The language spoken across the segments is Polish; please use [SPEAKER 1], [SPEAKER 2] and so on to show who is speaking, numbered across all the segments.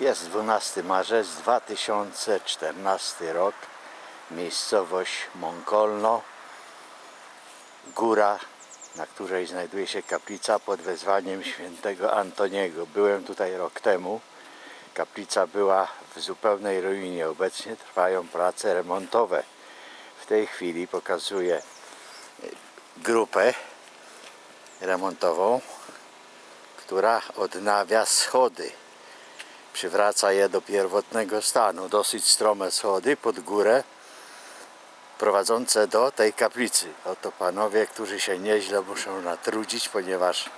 [SPEAKER 1] Jest 12 marzec 2014 rok. Miejscowość Mąkolno. Góra, na której znajduje się kaplica pod wezwaniem świętego Antoniego. Byłem tutaj rok temu. Kaplica była w zupełnej ruinie. Obecnie trwają prace remontowe. W tej chwili pokazuję e, grupę remontową, która odnawia schody przywraca je do pierwotnego stanu. Dosyć strome schody pod górę prowadzące do tej kaplicy. Oto panowie, którzy się nieźle muszą natrudzić, ponieważ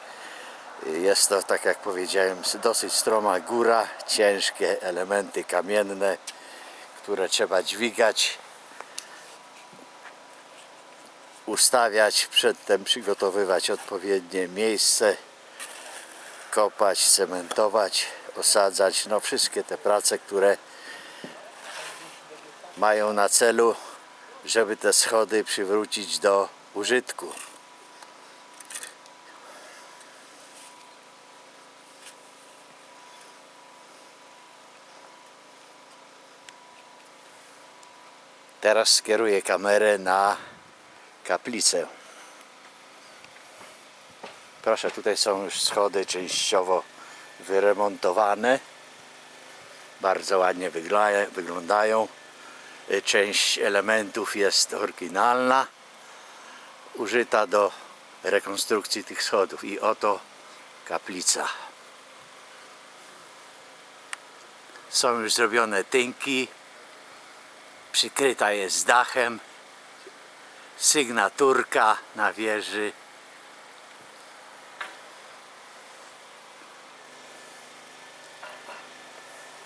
[SPEAKER 1] jest to, tak jak powiedziałem, dosyć stroma góra, ciężkie elementy kamienne, które trzeba dźwigać, ustawiać, przedtem przygotowywać odpowiednie miejsce kopać, cementować, osadzać, no wszystkie te prace, które mają na celu, żeby te schody przywrócić do użytku. Teraz skieruję kamerę na kaplicę. Proszę, tutaj są już schody częściowo wyremontowane. Bardzo ładnie wyglądają. Y, Część elementów jest oryginalna, użyta do rekonstrukcji tych schodów. I oto kaplica. Są już zrobione tynki. Przykryta jest dachem. Sygnaturka na wieży.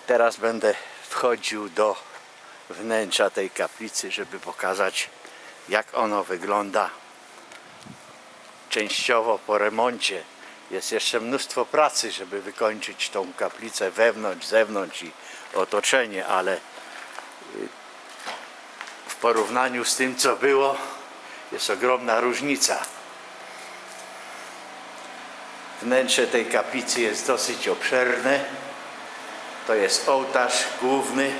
[SPEAKER 1] Teraz będę wchodził do wnętrza tej kaplicy, żeby pokazać jak ono wygląda częściowo po remoncie. Jest jeszcze mnóstwo pracy, żeby wykończyć tą kaplicę wewnątrz, zewnątrz i otoczenie, ale y, w porównaniu z tym co było jest ogromna różnica. Wnętrze tej kaplicy jest dosyć obszerne. To jest ołtarz główny.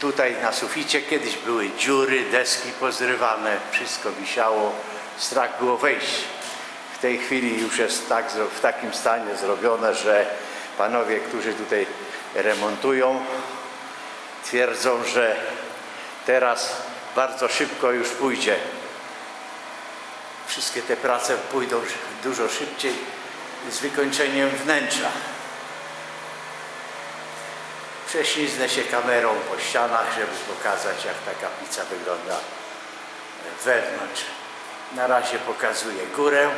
[SPEAKER 1] Tutaj na suficie kiedyś były dziury, deski pozrywane, wszystko wisiało, strach było wejść. W tej chwili już jest tak, w takim stanie zrobione, że panowie, którzy tutaj remontują, twierdzą, że teraz bardzo szybko już pójdzie wszystkie te prace pójdą dużo szybciej z wykończeniem wnętrza. Prześliznę się kamerą po ścianach, żeby pokazać jak ta kaplica wygląda wewnątrz. Na razie pokazuję górę.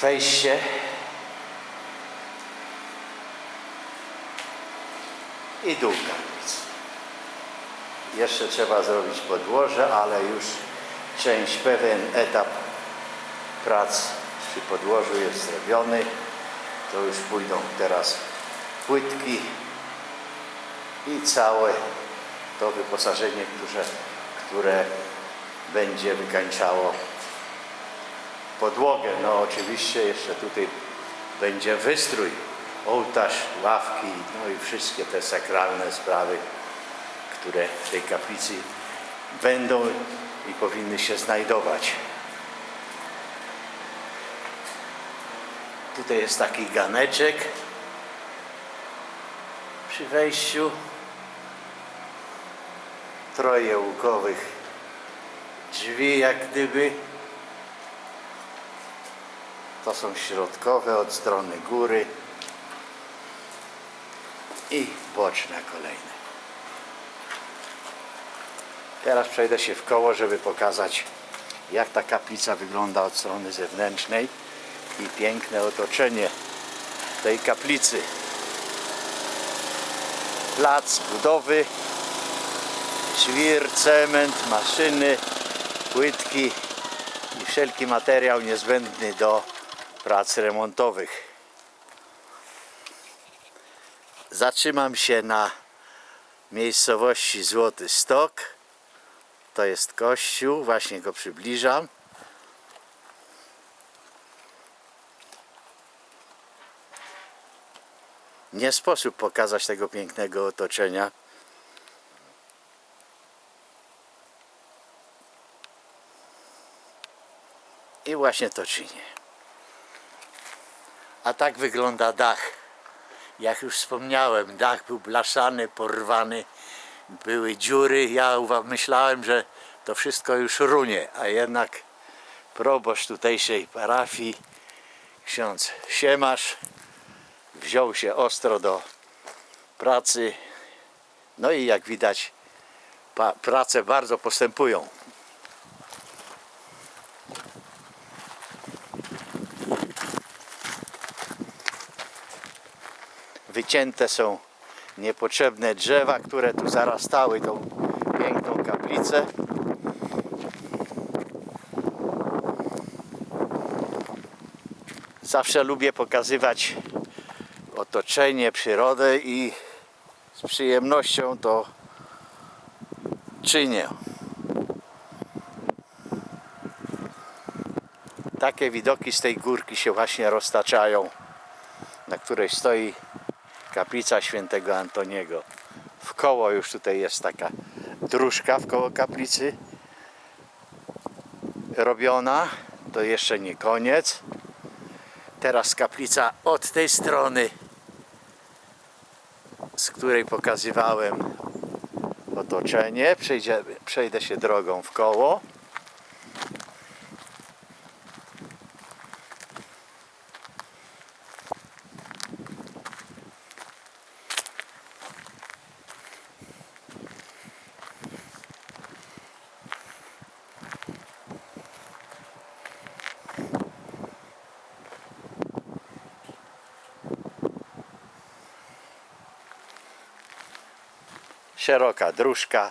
[SPEAKER 1] Wejście i dół. Jeszcze trzeba zrobić podłoże, ale już część, pewien etap prac przy podłożu jest zrobiony. To już pójdą teraz płytki i całe to wyposażenie, które, które będzie wykańczało podłogę. No oczywiście jeszcze tutaj będzie wystrój, ołtarz, ławki, no i wszystkie te sakralne sprawy, które w tej kaplicy będą i powinny się znajdować. Tutaj jest taki ganeczek przy wejściu. Troje łukowych drzwi jak gdyby. To są środkowe od strony góry i boczne kolejne. Teraz przejdę się w koło, żeby pokazać jak ta kaplica wygląda od strony zewnętrznej i piękne otoczenie tej kaplicy. Plac budowy, żwir, cement, maszyny, płytki i wszelki materiał niezbędny do prac remontowych. Zatrzymam się na miejscowości Złoty Stok. To jest kościół, właśnie go przybliżam. Nie sposób pokazać tego pięknego otoczenia. I właśnie to czynię. A tak wygląda dach. Jak już wspomniałem, dach był blaszany, porwany, były dziury. Ja myślałem, że to wszystko już runie, a jednak proboszcz tutejszej parafii, ksiądz Siemasz, wziął się ostro do pracy. No i jak widać, prace bardzo postępują. Wycięte są niepotrzebne drzewa, które tu zarastały tą piękną kaplicę. Zawsze lubię pokazywać otoczenie, przyrodę i z przyjemnością to czynię. Takie widoki z tej górki się właśnie roztaczają, na której stoi kaplica świętego Antoniego. W koło już tutaj jest taka dróżka w koło kaplicy robiona. To jeszcze nie koniec. Teraz kaplica od tej strony, z której pokazywałem otoczenie. Przejdzie, przejdę się drogą w koło. Szeroka dróżka.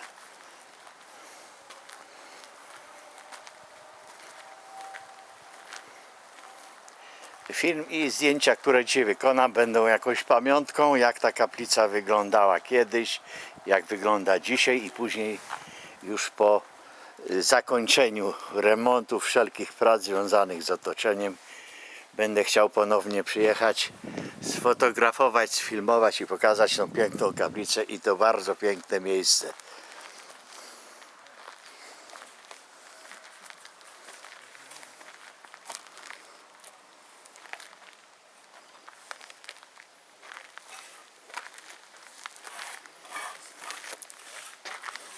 [SPEAKER 1] Film i zdjęcia, które dzisiaj wykonam, będą jakąś pamiątką, jak ta kaplica wyglądała kiedyś, jak wygląda dzisiaj i później już po y, zakończeniu remontu wszelkich prac związanych z otoczeniem będę chciał ponownie przyjechać, sfotografować, sfilmować i pokazać tą piękną kaplicę i to bardzo piękne miejsce.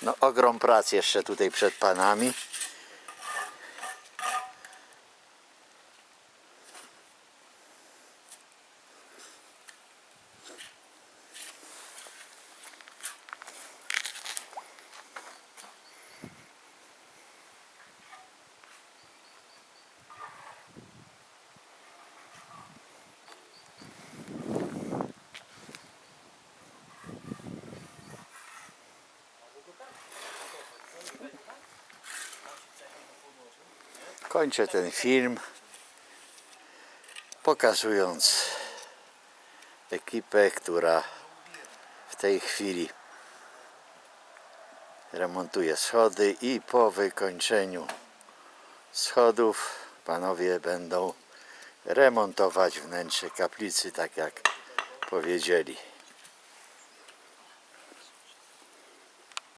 [SPEAKER 1] No ogrom prac jeszcze tutaj przed panami. Kończę ten film pokazując ekipę, która w tej chwili remontuje schody i po wykończeniu schodów panowie będą remontować wnętrze kaplicy, tak jak powiedzieli.